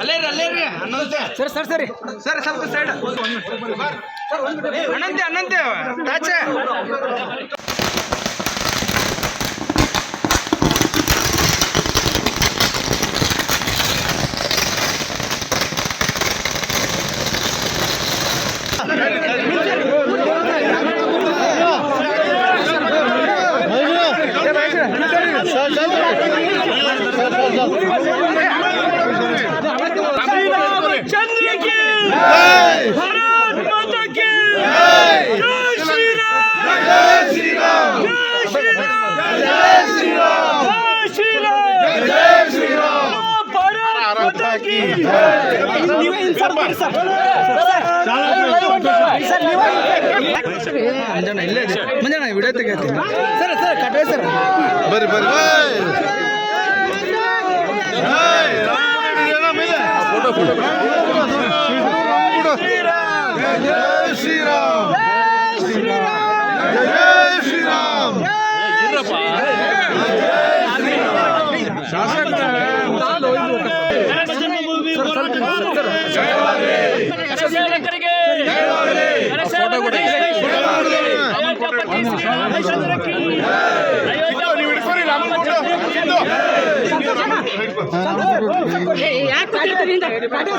ಅಲ್ಲೇ ರೀ ಅಲ್ಲೇ ರೀ ಸರ್ ಸರ್ ಸರಿ. ಸರ್ ಸ್ವಲ್ಪ ಸೈಡ್ ಅನಂತೆ ಅನಂತೆ. ಟಾಚೆ ಮಂಜಣ್ಣ ಇಲ್ಲೇ ಇದೆ ಮಂಜಣ್ಣ ವಿಡಿಯೋ ತೆಗಿತೀನಿ ಸರ್ ಸರ್ ಕಟ್ವೆ ಸರ್ ಬರ್ರಿ ಬರ್ರಿ ಫೋಟೋ ಫೋಟೋ ಜಯ ಶ್ರೀರಾಮ್ ಜಯ ಶ್ರೀರಾಮ್ ಜನ್ಮಭೂಮಿ ಕರಸೇವಕರಿಗೆ ಕರಸೇವಕರಿಗೆ ಅಯೋಧ್ಯ ಪತಿ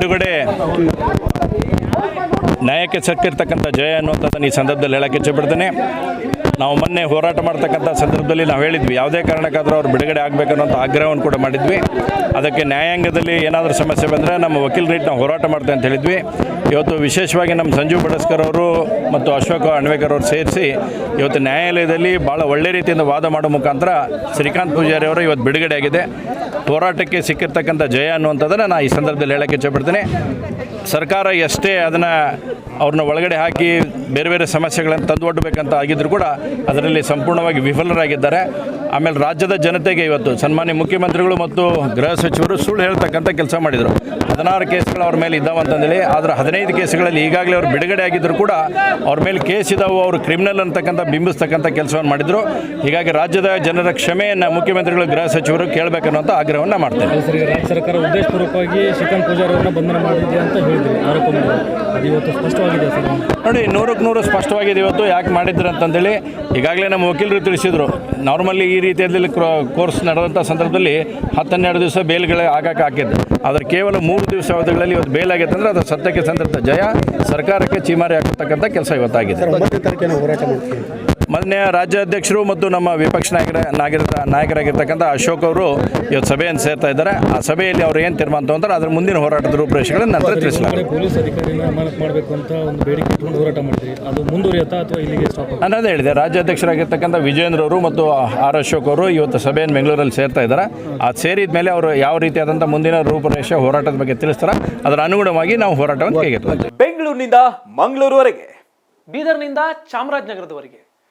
ಬಿಡುಗಡೆ. ನ್ಯಾಯಕ್ಕೆ ಸಕ್ಕಿರ್ತಕ್ಕಂಥ ಜಯ ಅನ್ನುವಂಥದ್ದನ್ನು ಈ ಸಂದರ್ಭದಲ್ಲಿ ಹೇಳಕ್ಕೆ ಇಚ್ಛೆಪಡ್ತೇನೆ. ನಾವು ಮೊನ್ನೆ ಹೋರಾಟ ಮಾಡ್ತಕ್ಕಂಥ ಸಂದರ್ಭದಲ್ಲಿ ನಾವು ಹೇಳಿದ್ವಿ, ಯಾವುದೇ ಕಾರಣಕ್ಕಾದರೂ ಅವ್ರು ಬಿಡುಗಡೆ ಆಗಬೇಕನ್ನೋಂಥ ಆಗ್ರಹವನ್ನು ಕೂಡ ಮಾಡಿದ್ವಿ. ಅದಕ್ಕೆ ನ್ಯಾಯಾಂಗದಲ್ಲಿ ಏನಾದರೂ ಸಮಸ್ಯೆ ಬಂದರೆ ನಮ್ಮ ವಕೀಲರಿಟ್ಟು ನಾವು ಹೋರಾಟ ಮಾಡ್ತೇವೆ ಅಂತ ಹೇಳಿದ್ವಿ. ಇವತ್ತು ವಿಶೇಷವಾಗಿ ನಮ್ಮ ಸಂಜೀವ್ ಬಡಸ್ಕರ್ ಅವರು ಮತ್ತು ಅಶೋಕ ಅಣ್ವೇಕರ್ ಅವರು ಸೇರಿಸಿ ಇವತ್ತು ನ್ಯಾಯಾಲಯದಲ್ಲಿ ಭಾಳ ಒಳ್ಳೆ ರೀತಿಯಿಂದ ವಾದ ಮಾಡೋ ಮುಖಾಂತರ ಶ್ರೀಕಾಂತ್ ಪೂಜಾರಿ ಅವರು ಇವತ್ತು ಬಿಡುಗಡೆ ಆಗಿದೆ. ಹೋರಾಟಕ್ಕೆ ಸಿಕ್ಕಿರ್ತಕ್ಕಂಥ ಜಯ ಅನ್ನುವಂಥದ್ದನ್ನು ನಾನು ಈ ಸಂದರ್ಭದಲ್ಲಿ ಹೇಳೋಕ್ಕೆ ಇಚ್ಛಪಡ್ತೀನಿ. ಸರ್ಕಾರ ಎಷ್ಟೇ ಅದನ್ನು ಅವ್ರನ್ನ ಒಳಗಡೆ ಹಾಕಿ ಬೇರೆ ಬೇರೆ ಸಮಸ್ಯೆಗಳನ್ನು ತಂದು ಒಡ್ಡಬೇಕಂತ ಆಗಿದ್ದರೂ ಕೂಡ ಅದರಲ್ಲಿ ಸಂಪೂರ್ಣವಾಗಿ ವಿಫಲರಾಗಿದ್ದಾರೆ. ಆಮೇಲೆ ರಾಜ್ಯದ ಜನತೆಗೆ ಇವತ್ತು ಸನ್ಮಾನ್ಯ ಮುಖ್ಯಮಂತ್ರಿಗಳು ಮತ್ತು ಗೃಹ ಸಚಿವರು ಸುಳ್ಳು ಹೇಳ್ತಕ್ಕಂಥ ಕೆಲಸ ಮಾಡಿದರು. ಹದಿನಾರು ಕೇಸ್ಗಳು ಅವ್ರ ಮೇಲೆ ಇದ್ದಾವೆ ಅಂತಂದೇಳಿ, ಆದರೆ ಹದಿನೈದು ಕೇಸ್ಗಳಲ್ಲಿ ಈಗಾಗಲೇ ಅವರು ಬಿಡುಗಡೆ ಆಗಿದ್ದರೂ ಕೂಡ ಅವ್ರ ಮೇಲೆ ಕೇಸ್ ಇದಾವೆ, ಅವರು ಕ್ರಿಮಿನಲ್ ಅಂತಕ್ಕಂಥ ಬಿಂಬಿಸ್ತಕ್ಕಂಥ ಕೆಲಸವನ್ನು ಮಾಡಿದರು. ಹೀಗಾಗಿ ರಾಜ್ಯದ ಜನರ ಕ್ಷಮೆಯನ್ನು ಮುಖ್ಯಮಂತ್ರಿಗಳು, ಗೃಹ ಸಚಿವರು ಕೇಳಬೇಕನ್ನುವಂಥ ಆಗ್ರಹವನ್ನು ಮಾಡ್ತಾರೆ. ರಾಜ್ಯ ಸರ್ಕಾರ ಉದ್ದೇಶಪೂರ್ವಕವಾಗಿ ಶಿಕನ್ ಪೂಜಾರಿ ಬಂಧನ ಮಾಡಿದೆ ಅಂತ ಹೇಳಿದ್ರು. ಆರೋಪ ಇವತ್ತು ಸ್ಪಷ್ಟವಾಗಿದೆ ಸರ್. ನೋಡಿ, ನೂರಕ್ಕೆ ನೂರು ಸ್ಪಷ್ಟವಾಗಿದೆ ಇವತ್ತು ಯಾಕೆ ಮಾಡಿದ್ರು ಅಂತಂದೇಳಿ ಈಗಾಗಲೇ ನಮ್ಮ ವಕೀಲರು ತಿಳಿಸಿದರು. ನಾರ್ಮಲಿ ಈ ರೀತಿಯಲ್ಲಿ ಕೋರ್ಸ್ ನಡೆದಂಥ ಸಂದರ್ಭದಲ್ಲಿ ಹತ್ತನ್ನೆರಡು ದಿವಸ ಬೇಲ್ಗಳೇ ಆಗಕ್ಕೆ ಹಾಕಿದ್ದು ಆದರೆ ಕೇವಲ ಮೂರು ದಿವಸ ಅವಧಿಗಳಲ್ಲಿ ಇವತ್ತು ಬೇಲ್ ಆಗೈತೆ ಅಂದರೆ ಅದು ಸತ್ಯಕ್ಕೆ ಸಂದರ್ಭ. ಜಯ ಸರ್ಕಾರಕ್ಕೆ ಚೀಮಾರಿ ಹಾಕತಕ್ಕಂಥ ಕೆಲಸ ಇವತ್ತಾಗಿದೆ. ಮೊನ್ನೆ ರಾಜ್ಯಾಧ್ಯಕ್ಷರು ಮತ್ತು ನಮ್ಮ ವಿಪಕ್ಷ ನಾಯಕರ ನಾಯಕರ ನಾಯಕರಾಗಿರ್ತಕ್ಕಂಥ ಅಶೋಕ್ ಅವರು ಇವತ್ತು ಸಭೆಯನ್ನು ಸೇರ್ತಾ ಇದ್ದಾರೆ. ಆ ಸಭೆಯಲ್ಲಿ ಅವ್ರು ಏನು ತೀರ್ಮಾನ ತಗೊಂತಾರೆ ಅದರ ಮುಂದಿನ ಹೋರಾಟದ ರೂಪುರೇಷೆಗಳನ್ನು ನಂತರ ತಿಳಿಸಲಾಗುತ್ತೆ ಪೊಲೀಸ್ ಅಧಿಕಾರಿನ ಅಮಾನತ್ ಮಾಡಬೇಕು ಅಂತ ಒಂದು ಬೇಡಿಕೆ ಇಟ್ಕೊಂಡು ಹೋರಾಟ ಮಾಡಿದ್ರಿ ಅದು ಮುಂದುವರಿಯುತ್ತಾ ಅಥವಾ ಇಲ್ಲಿಗೆ ಸ್ಟಾಪ್ ನಾನು ಅದೇ ಹೇಳಿದೆ ರಾಜ್ಯಾಧ್ಯಕ್ಷರಾಗಿರ್ತಕ್ಕಂಥ ವಿಜೇಂದ್ರ ಅವರು ಮತ್ತು ಆರ್ ಅಶೋಕ್ ಅವರು ಇವತ್ತು ಸಭೆಯನ್ನು ಬೆಂಗಳೂರಲ್ಲಿ ಸೇರ್ತಾ ಇದ್ದಾರೆ. ಅದು ಸೇರಿದ ಮೇಲೆ ಅವರು ಯಾವ ರೀತಿಯಾದಂಥ ಮುಂದಿನ ರೂಪುರೇಷೆ ಹೋರಾಟದ ಬಗ್ಗೆ ತಿಳಿಸ್ತಾರೆ? ಅದರ ಅನುಗುಣವಾಗಿ ನಾವು ಹೋರಾಟವನ್ನು ಕೈಗೆತ್ತೆ ಬೆಂಗಳೂರಿನಿಂದ ಮಂಗಳೂರುವರೆಗೆ. ಬೀದರ್ನಿಂದ ಚಾಮರಾಜನಗರದವರೆಗೆ.